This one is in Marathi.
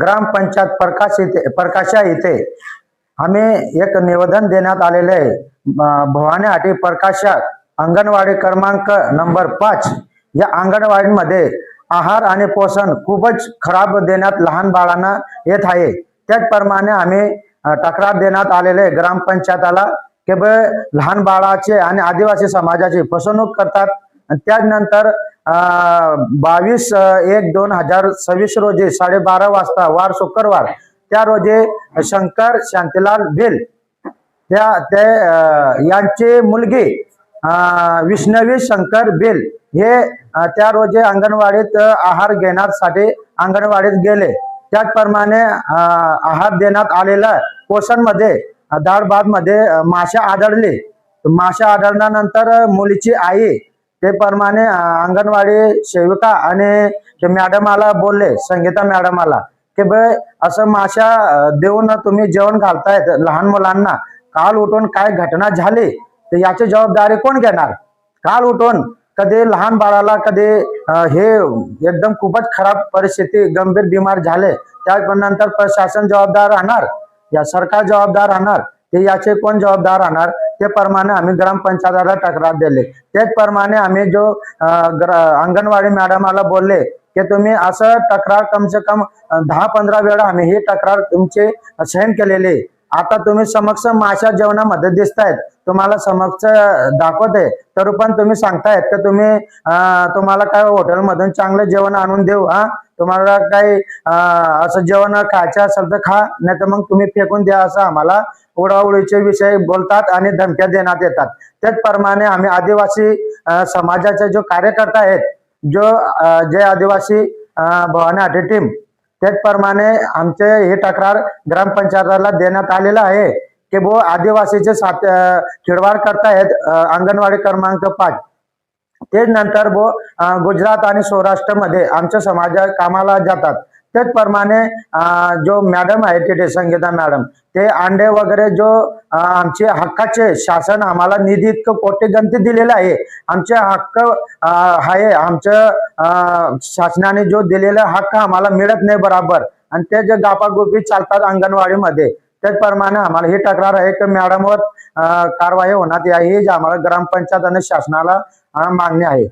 ग्रामपंचायत प्रकाश इथे प्रकाशा इथे. आम्ही एक निवेदन देण्यात आलेले आहे. अं, भवानी प्रकाशा अंगणवाडी क्रमांक नंबर पाच. या अंगणवाडीमध्ये आहार आणि पोषण खूपच खराब देण्यात लहान बाळांना येत आहे. त्याचप्रमाणे आम्ही तक्रार देण्यात आलेले आहे ग्रामपंचायताला की लहान बाळाचे आणि आदिवासी समाजाची फसवणूक करतात. त्यानंतर बावीस एक दोन हजार सव्वीस रोजी साडेबारा वाजता वार शुक्रवार त्या रोजी शंकर शांतीलाल भिल त्या ते यांची मुलगी विष्णवी शंकर भिल हे त्या रोजी अंगणवाडीत आहार घेण्यासाठी अंगणवाडीत गेले. त्याचप्रमाणे आहार देण्यात आलेला पोषणमध्ये डाळ भात मध्ये माशा आढळली. माशा आढळल्यानंतर मुलीची आई ते प्रमाणे अंगणवाडी सेविका आणि ते मॅडमाला बोलले संगीता मॅडम आला की बे असं माशा देऊन तुम्ही जेवण घालतायत लहान मुलांना. काल उठून काय घटना झाली? तर याची जबाबदारी कोण घेणार? काल उठून कधी लहान बाळाला कधी हे एकदम खूपच खराब परिस्थिती गंभीर बिमार झाले त्यानंतर प्रशासन जबाबदार राहणार? या सरकार जबाबदार राहणार? ते याचे कोण जबाबदार राहणार? त्याप्रमाणे प्रमाणे आम्ही ग्रामपंचायताला तक्रार दिली. त्याचप्रमाणे आम्ही जो अंगणवाडी मॅडमाला बोलले की तुम्ही असं तक्रार कम से कम दहा पंधरा वेळा आम्ही ही तक्रार तुमची सहन केलेली. आहे. आता तुम्ही समक्ष माशा जेवणामध्ये दिसतायत. तुम्हाला समक्ष दाखवते. तर पण तुम्ही सांगतायत की तुम्ही तुम्हाला काय हॉटेलमधून चांगलं जेवण आणून देऊ हा? तुम्हाला काही असं जेवण खायचं असेल तर खा नाही तर मग तुम्ही फेकून द्या असं आम्हाला उडाउडीचे विषय बोलतात आणि धमक्या देण्यात येतात. त्याचप्रमाणे आम्ही आदिवासी समाजाचे जो कार्यकर्ता आहेत जो जे आदिवासी भवानी हाटे टीम त्याचप्रमाणे आमचे हे तक्रार ग्रामपंचायताला देण्यात आलेलं आहे. की भो आदिवासीचे साथ अं, खिळवाड करतायत अंगणवाडी क्रमांक पाच. तेच नंतर गुजरात आणि सौराष्ट्रमध्ये आमच्या समाजात कामाला जातात. त्याचप्रमाणे जो मॅडम आहे तिथे संगीता मॅडम ते अंडे वगैरे जो आमचे हक्काचे शासन आम्हाला निधी इतकं कोटी गणती दिलेलं आहे. आमचे हक्क आहे आमचं अं, शासनाने जो दिलेला हक्क आम्हाला मिळत नाही बराबर. आणि ते जे गापागुपी चालतात अंगणवाडीमध्ये त्याचप्रमाणे आम्हाला ही तक्रार आहे की मॅडमवर कारवाई होण्यात या ही जे आम्हाला ग्रामपंचायत आणि शासनाला मागणी आहे.